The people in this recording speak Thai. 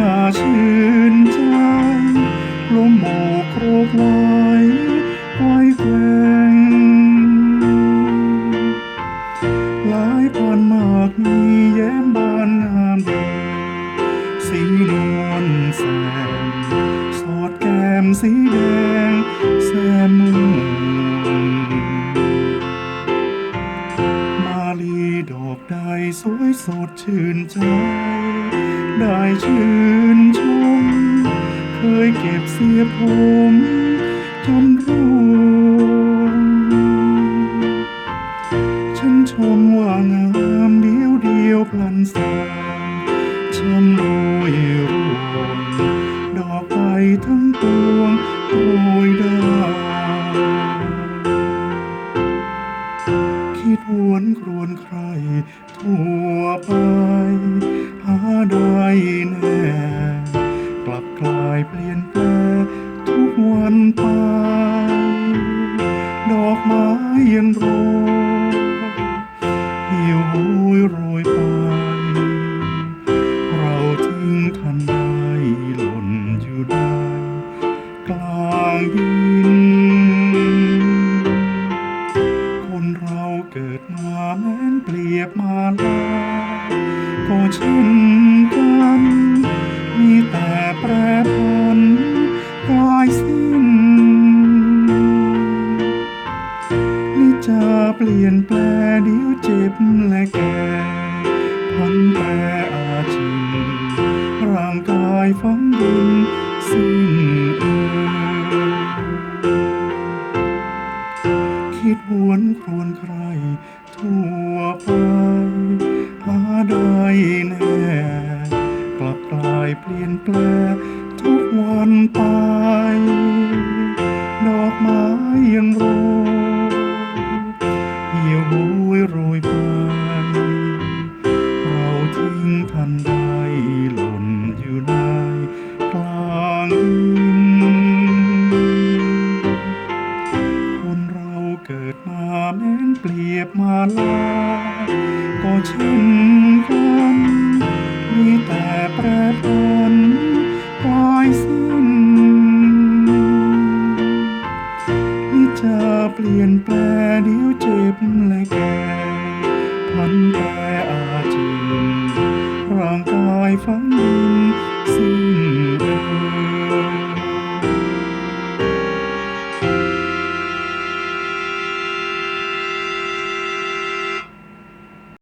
น่าชื่นใจลมโบกโครกไว้ไว้แกว่งหลายพันมากมีแย้มบานงามดีสีนวลแสงสอดแก้มสีแดงแซมมุมมาลีดอกใดสวยสดชื่นใจ ได้ชื่นชม เคยเก็บเสียผมจนร่วงฉันชมว่างามเดียวเดียวพลันแสงช้ำรวยร่วงดอกไปทั้งปวงโรยดาวคิดวนครวนใครทั่วไป ได้แน่กลับกลายเปลี่ยนแปลงทุกวันไป ดอกไม้ยังโรยเหี่ยวโหยโรยไป เราทิ้งทันได้หล่นอยู่ได้ กลางดิ แม้นเปรียบมาลาก็เช่นกัน มีแต่แปรผันกลายสิ้นนี่จะเปลี่ยนแปลเดี๋ยวเจ็บและแก่พันแปรอาชินร่างกายฝังดินสิ้น เปลี่ยนแปลงทุกวันไป ดอกไม้ยังโรยเหี่ยวโหยโรยไปเราทิ้งทันได้หล่นอยู่ในกลางดินคนเราเกิดมาแม้นเปรียบมาลาก็เช่นกันมีแต่แปรผัน ปลี่ยนแปลเดี๋ยวเจ็บและแก่พันแปรอาจินร่างกายฝังดินสิ้นเอ